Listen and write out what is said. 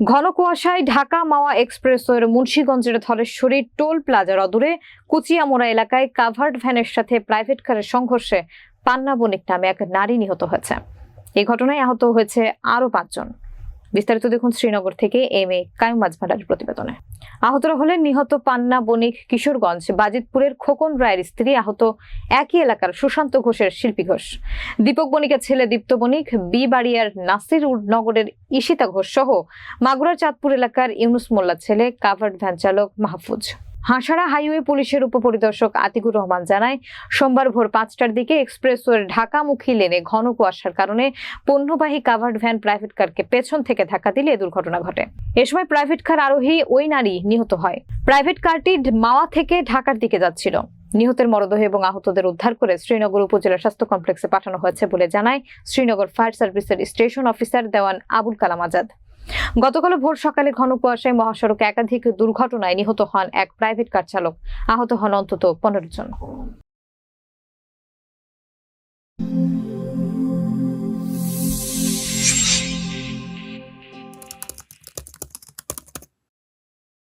ঘন কুয়াশায় ঢাকা মাওয়া এক্সপ্রেসওয়ের মুন্সীগঞ্জের ধলেশ্বরী টোল প্লাজার অদূরে কুচিয়ামোড়া এলাকায় কাভার্ড ভ্যানের সাথে প্রাইভেট কারের সংঘর্ষে পান্না বণিক নামে এক নারী নিহত হয়েছে। এই ঘটনায় আহত হয়েছে আরও পাঁচজন। বিস্তারিত দেখুন শ্রীনগর থেকে এম এ কায়ুম মাঝভান্ডারের প্রতিবেদনে। আহতরা হলেন নিহত পান্না বণিক কিশোরগঞ্জ, বাজিতপুরের খোকন রায়ের স্ত্রী আহত একই এলাকার সুশান্ত ঘোষের শিল্পী ঘোষ। দীপক বণিকের ছেলে দীপ্ত বণিক বি বাড়িয়ার নাসির নগরের ঈশিতা ঘোষ সহ মাগুরার চাঁদপুর এলাকার ইউনুস মোল্লার ছেলে কাভার্ড ভ্যান চালক মাহফুজ। হাঁসাড়া হাইওয়ে পুলিশের উপপরিদর্শক আতিকুর রহমান জানায়, সোমবার ভোর পাঁচটার দিকে এক্সপ্রেসওয়ের ঢাকামুখী লেনে ঘন কুয়াশার কারণে পণ্যবাহী কাভার্ড ভ্যান প্রাইভেট কারকে পেছন থেকে ধাক্কা দিলে এ দুর্ঘটনা ঘটে। এ সময় প্রাইভেট কার আরোহী ওই নারী নিহত হয়। প্রাইভেট কারটি মাওয়া থেকে ঢাকার দিকে যাচ্ছিল। নিহতের মরদেহ এবং আহতদের উদ্ধার করে শ্রীনগর উপজেলা স্বাস্থ্য কমপ্লেক্সে পাঠানো হয়েছে বলে জানায় শ্রীনগর ফায়ার সার্ভিসের স্টেশন অফিসার দেওয়ান আবুল কালাম আজাদ। গতকাল ভোর সকালে ঘন কুয়াশায় মহাসড়কে একাধিক দুর্ঘটনায় নিহত হন এক প্রাইভেট কার চালক আহত হন অন্তত পনেরো জন।